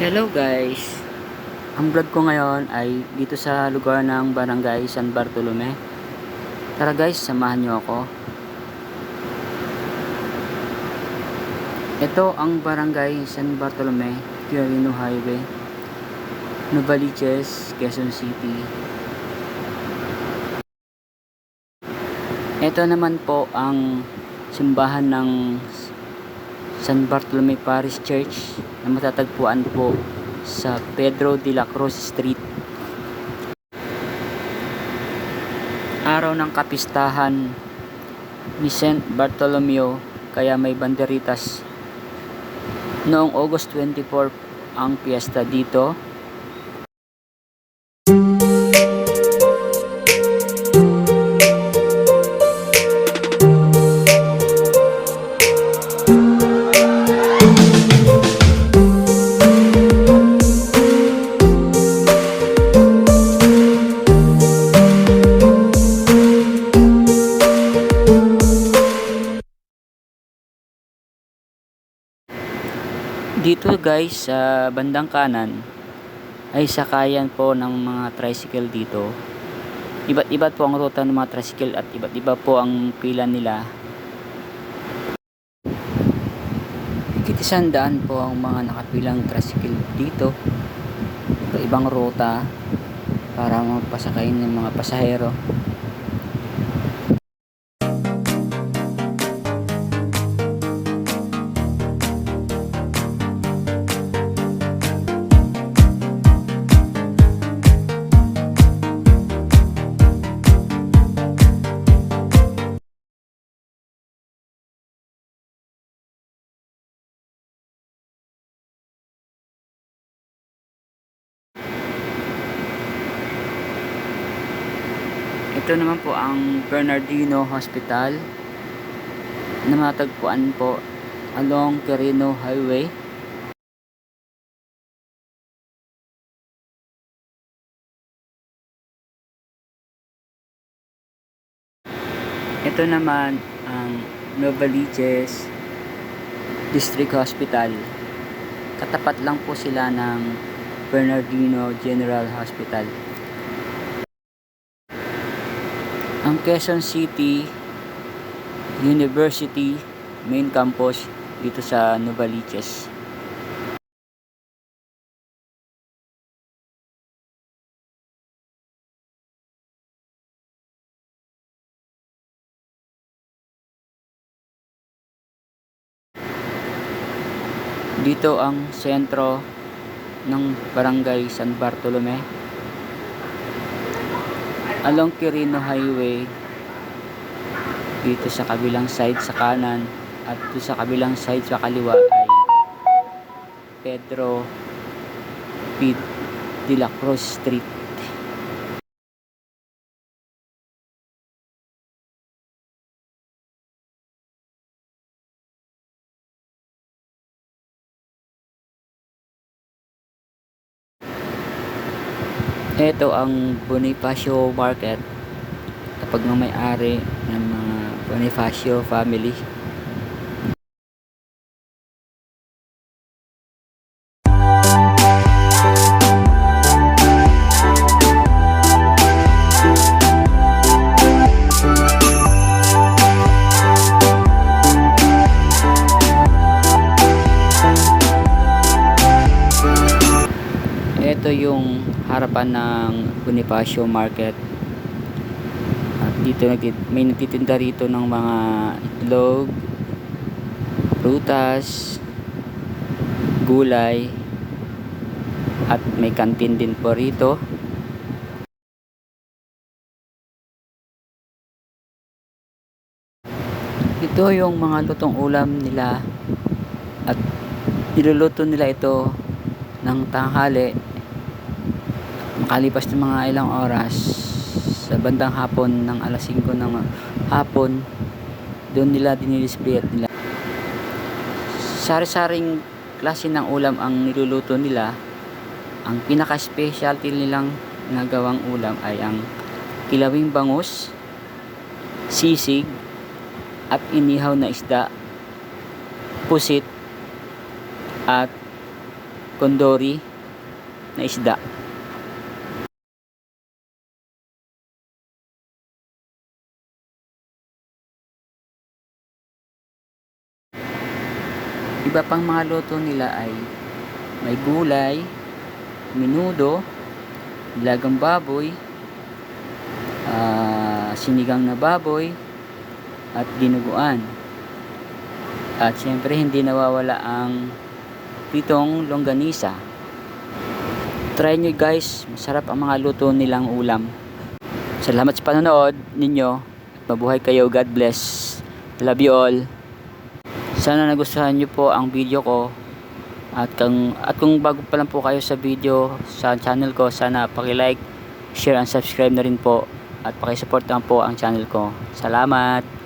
Hello guys! Ang vlog ko ngayon ay dito sa lugar ng Barangay San Bartolome. Tara guys, samahan nyo ako. Ito ang Barangay San Bartolome, Quirino Highway, Novaliches, Quezon City. Ito naman po ang simbahan ng San Bartolome Parish Church na matatagpuan po sa Pedro de la Cruz Street. Araw ng kapistahan ni Saint Bartolomeo kaya may banderitas. Noong August 24 ang piyesta dito. Dito guys sa bandang kanan ay sakayan po ng mga tricycle dito. Iba't iba po ang ruta ng mga tricycle at iba't iba po ang pila nila. Higit isang daan po ang mga nakapilang tricycle dito. Ibang ruta para magpasakay ng mga pasahero. Ito naman po ang Bernardino Hospital na matagpuan po along Quirino Highway. Ito naman ang Novaliches District Hospital. Katapat lang po sila ng Bernardino General Hospital. Ang Quezon City University main campus dito sa Novaliches. Dito ang sentro ng Barangay San Bartolome along Quirino Highway dito sa kabilang side sa kanan at dito sa kabilang side sa kaliwa ay Pedro P. de la Cruz Street Ito ang Bonifacio Market kapag may-ari ng mga Bonifacio family. Ito yung harapan ng Bonifacio Market. At dito may nagtitinda rito ng mga itlog, prutas, gulay, at may kantin din po rito. Ito yung mga lutong ulam nila at niluluto nila ito ng tanghali makalipas ng mga ilang oras sa bandang hapon ng alas 5 ng hapon doon nila dinidisplay at nila sari-saring klase ng ulam ang niluluto nila ang pinaka specialty nilang nagawang ulam ay ang kilawing bangus sisig at inihaw na isda pusit at kondori na isda. Iba pang mga luto nila ay may gulay, minudo, lagang baboy, ah, sinigang na baboy, at dinuguan. At siyempre hindi nawawala ang pitong longganisa. Try nyo guys, masarap ang mga luto nilang ulam. Salamat sa panonood ninyo. Mabuhay kayo, God bless. Love you all. Sana nagustuhan nyo po ang video ko. At kung, at kung bago pa lang po kayo sa video sa channel ko, sana paki-like, share and subscribe na rin po. At paki-support lang po ang channel ko. Salamat!